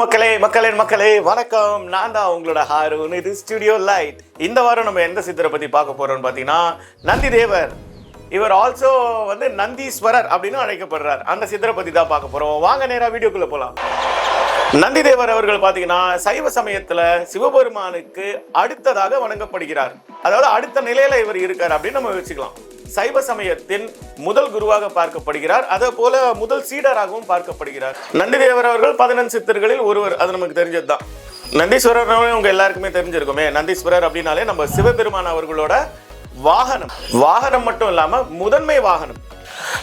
மக்களே மக்களே மக்களே வணக்கம். நான் தான் உங்களோட ஹாரூன். இது ஸ்டுடியோ லைட் இந்த வாரம் நம்ம எந்த சித்தரை பத்தி பார்க்க போறோம்னு பார்த்தீங்கன்னா நந்தி தேவர். இவர் ஆல்சோ வந்து நந்தீஸ்வரர் அப்படின்னு அழைக்கப்படுறார். அந்த சித்தரை பத்தி தான் பார்க்க போறோம். வாங்க நேரா வீடியோக்குள்ள போலாம். நந்தி தேவர் அவர்கள் பார்த்தீங்கன்னா சைவ சமயத்துல சிவபெருமானுக்கு அடுத்ததாக வணங்கப்படுகிறார். அதாவது அடுத்த நிலையில இவர் இருக்கார் அப்படின்னு நம்ம வச்சுக்கலாம் சைவ சமயத்தின் முதல் குருவாக பார்க்கப்படுகிறார். அதே போல முதல் சீடராகவும் பார்க்கப்படுகிறார். நந்திதேவர் அவர்கள் பதினஞ்சு சித்தர்களில் ஒருவர். அது நமக்கு தெரிஞ்சது தான் நந்தீஸ்வரர் உங்க எல்லாருக்குமே தெரிஞ்சிருக்குமே. நந்தீஸ்வரர் அப்படின்னாலே நம்ம சிவபெருமான் அவர்களோட வாகனம். வாகனம் மட்டும் இல்லாம முதன்மை வாகனம்.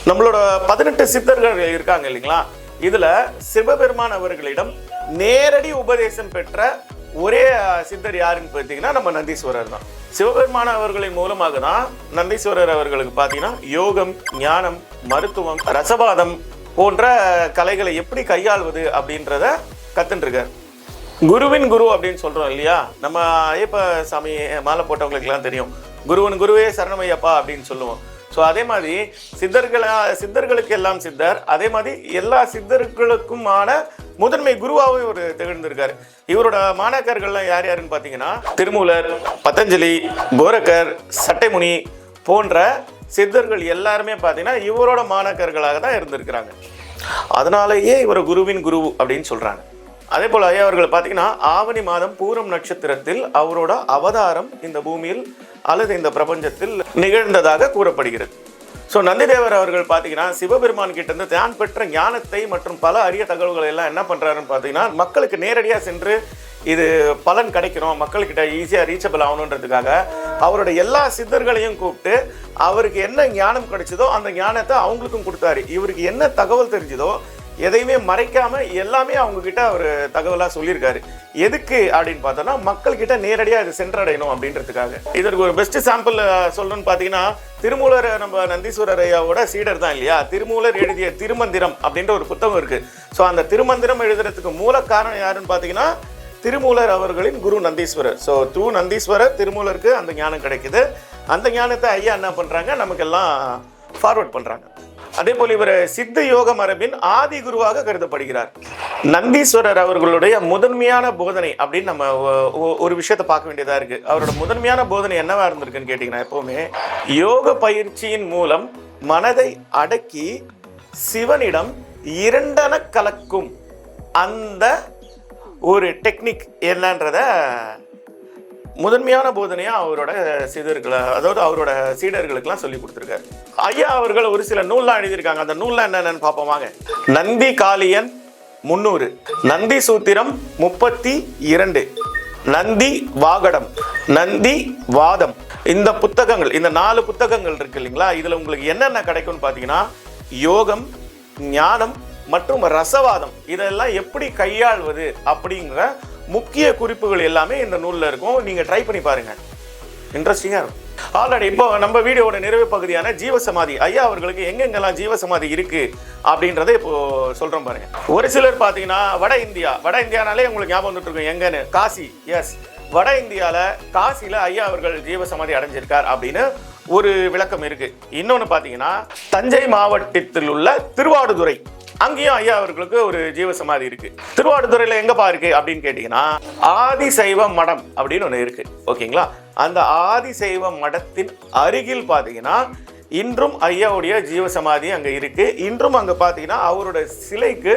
நம்மளோட பதினெட்டு சித்தர்கள் இருக்காங்க இல்லைங்களா? இதுல சிவபெருமான் அவர்களிடம் நேரடி உபதேசம் பெற்ற ஒரே சித்தர் யாருன்னு பார்த்தீங்கன்னா நம்ம நந்தீஸ்வரர் தான். சிவபெருமான அவர்களின் மூலமாக தான் நந்தீஸ்வரர் அவர்களுக்கு பார்த்தீங்கன்னா யோகம் ஞானம் மருத்துவம் ரசபாதம் போன்ற கலைகளை எப்படி கையாள்வது அப்படின்றத கத்துட்டுருக்கார் குருவின் குரு அப்படின்னு சொல்கிறோம் இல்லையா? நம்ம ஐயப்ப சாமி மாலை போட்டவங்களுக்குலாம் தெரியும். குருவன் குருவே சரணமையப்பா அப்படின்னு சொல்லுவோம். ஸோ அதே மாதிரி சித்தர்களா சித்தர்களுக்கு எல்லாம் சித்தர் அதே மாதிரி எல்லா சித்தர்களுக்குமான முதன்மை குருவாகவும் இவர் திகழ்ந்திருக்காரு. இவரோட மாணாக்கர்கள்லாம் யார் யாருன்னு பார்த்தீங்கன்னா திருமூலர் பதஞ்சலி கோரக்கர் சட்டைமுனி போன்ற சித்தர்கள் எல்லாருமே பார்த்தீங்கன்னா இவரோட மாணாக்கர்களாக தான் இருந்திருக்கிறாங்க. அதனாலேயே இவர் குருவின் குரு அப்படின்னு சொல்றாங்க. அதே போல் ஐயா அவர்கள் பார்த்தீங்கன்னா ஆவணி மாதம் பூரம் நட்சத்திரத்தில் அவரோட அவதாரம் இந்த பூமியில் அல்லது இந்த பிரபஞ்சத்தில் நிகழ்ந்ததாக கூறப்படுகிறது. ஸோ நந்திதேவர் அவர்கள் பார்த்தீங்கன்னா சிவபெருமான் கிட்ட இருந்து தான் பெற்ற ஞானத்தை மற்றும் பல அரிய தகவல்களை எல்லாம் என்ன பண்ணுறாருன்னு பார்த்தீங்கன்னா மக்களுக்கு நேரடியாக சென்று இது பலன் கிடைக்கணும் மக்கள்கிட்ட ஈஸியாக ரீச்சபிள் ஆகணுன்றதுக்காக அவரோட எல்லா சித்தர்களையும் கூப்பிட்டு அவருக்கு என்ன ஞானம் கிடைச்சதோ அந்த ஞானத்தை அவங்களுக்கும் கொடுத்தாரு. இவருக்கு என்ன தகவல் தெரிஞ்சதோ எதையுமே மறைக்காம எல்லாமே அவங்கக்கிட்ட அவர் தகவலாக சொல்லியிருக்காரு. எதுக்கு அப்படின்னு பார்த்தோம்னா மக்கள்கிட்ட நேரடியாக இது சென்றடையணும் அப்படின்றதுக்காக. இதற்கு ஒரு பெஸ்ட் சாம்பிள் சொல்லணும்னு பார்த்தீங்கன்னா திருமூலர் நம்ம நந்தீஸ்வரர் ஐயாவோட சீடர் தான் இல்லையா? திருமூலர் எழுதிய திருமந்திரம் அப்படின்ற ஒரு புத்தகம் இருக்கு. ஸோ அந்த திருமந்திரம் எழுதுறதுக்கு மூல காரணம் யாருன்னு பார்த்தீங்கன்னா திருமூலர் அவர்களின் குரு நந்தீஸ்வரர். ஸோ த்ரூ நந்தீஸ்வரர் திருமூலருக்கு அந்த ஞானம் கிடைக்குது. அந்த ஞானத்தை ஐயா என்ன பண்ணுறாங்க நமக்கெல்லாம் ஃபார்வர்ட் பண்ணுறாங்க அதே போல இவர் சித்த யோக மரபின் ஆதி குருவாக கருதப்படுகிறார். நந்தீஸ்வரர் அவர்களுடைய முதன்மையான போதனை அப்படின்னு நம்ம ஒ- ஒரு விஷயத்தை பார்க்க வேண்டியதா இருக்கு. அவரோட முதன்மையான போதனை என்னவா இருந்திருக்குன்னு கேட்டீங்கன்னா எப்பவுமே யோக பயிற்சியின் மூலம் மனதை அடக்கி சிவனிடம் இரண்டன கலக்கும் அந்த ஒரு டெக்னிக் என்னன்றத முதன்மையான போதனையாக அவரோட சீடர்களை அதாவது அவரோட சீடர்களுக்கெல்லாம் சொல்லி கொடுத்துருக்காரு. ஐயா அவர்கள் ஒரு சில நூல்லாம் எழுதியிருக்காங்க. அந்த நூல்லாம் என்னென்னு பார்ப்போம் வாங்க. நந்தி காளியன் முன்னூறு நந்தி சூத்திரம் முப்பத்தி இரண்டு நந்தி வாகடம் நந்தி வாதம். இந்த புத்தகங்கள் இந்த நாலு புத்தகங்கள் இருக்கு இல்லைங்களா? இதில் உங்களுக்கு என்னென்ன கிடைக்கும்னு பார்த்தீங்கன்னா யோகம் ஞானம் மற்றும் ரசவாதம். இதெல்லாம் எப்படி கையாள்வது அப்படிங்கிற முக்கிய குறிப்புகள் எல்லாமே இந்த நூலில் இருக்கும். நீங்கள் ட்ரை பண்ணி பாருங்கள் இன்ட்ரெஸ்டிங்காக இருக்கும். ஆல்ரெடி இப்போ நம்ம வீடியோவோட நிறைவு பகுதியான ஜீவசமாதி. ஐயா அவர்களுக்கு எங்கெங்கெல்லாம் ஜீவசமாதி இருக்கு அப்படின்றத இப்போ சொல்றோம் பாருங்க. ஒரு சிலர் பார்த்தீங்கன்னா வட இந்தியா. வட இந்தியானாலே உங்களுக்கு ஞாபகம் வந்துட்டு இருக்கும் எங்கன்னு? காசி. எஸ் வட இந்தியாவில் காசியில் ஐயா அவர்கள் ஜீவசமாதி அடைஞ்சிருக்கார் அப்படின்னு ஒரு விளக்கம் இருக்கு. இன்னொன்று பார்த்தீங்கன்னா தஞ்சை மாவட்டத்தில் உள்ள திருவாடுதுறை. அங்கேயும் ஐயா அவர்களுக்கு ஒரு ஜீவ சமாதி இருக்கு. திருவாடுதுறையில எங்கப்பா இருக்கு அப்படின்னு கேட்டீங்கன்னா ஆதிசைவ மடம் அப்படின்னு ஒன்று இருக்கு. ஓகேங்களா? அந்த ஆதிசைவ மடத்தின் அருகில் பார்த்தீங்கன்னா இன்றும் ஐயாவுடைய ஜீவசமாதி அங்க இருக்கு. இன்றும் அங்க பார்த்தீங்கன்னா அவரோட சிலைக்கு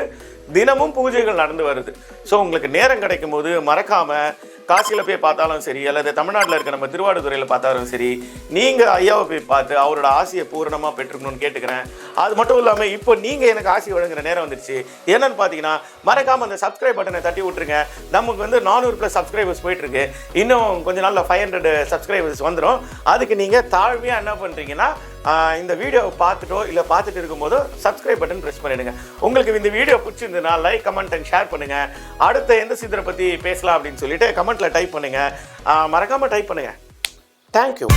தினமும் பூஜைகள் நடந்து வருது. ஸோ உங்களுக்கு நேரம் கிடைக்கும் போது மறக்காம காசியில் போய் பார்த்தாலும் சரி அல்லது தமிழ்நாட்டில் இருக்க நம்ம திருவாடுதுறையில் பார்த்தாலும் சரி நீங்கள் ஐயாவை போய் பார்த்து அவரோட ஆசையை பூரணமாக பெற்றுக்கணும்னு கேட்டுக்கிறேன். அது மட்டும் இல்லாமல் இப்போ நீங்கள் எனக்கு ஆசை வழங்குற நேரம் வந்துருச்சு. என்னன்னு பார்த்தீங்கன்னா மறக்காமல் அந்த சப்ஸ்கிரைப் பட்டனை தட்டி விட்டுருங்க. நமக்கு வந்து நானூறு ப்ளஸ் சப்ஸ்கிரைபர்ஸ் போயிட்டுருக்கு. இன்னும் கொஞ்ச நாளில் ஃபைவ் ஹண்ட்ரட் சப்ஸ்கிரைபர்ஸ் வந்துடும் அதுக்கு நீங்கள் தாழ்மையாக என்ன பண்ணுறீங்கன்னா இந்த வீடியோவை பார்த்துட்டோ இல்லை பார்த்துட்டு இருக்கும்போதோ சப்ஸ்கிரைப் பட்டன் ப்ரெஸ் பண்ணிடுங்க. உங்களுக்கு இந்த வீடியோ பிடிச்சிருந்ததுனா லைக் கமெண்ட் அண்ட் ஷேர் பண்ணுங்கள் அடுத்த எந்த சித்தரை பற்றி பேசலாம் அப்படின்னு சொல்லிட்டு கமெண்ட்டில் டைப் பண்ணுங்கள் மறக்காமல் டைப் பண்ணுங்கள் தேங்க்யூ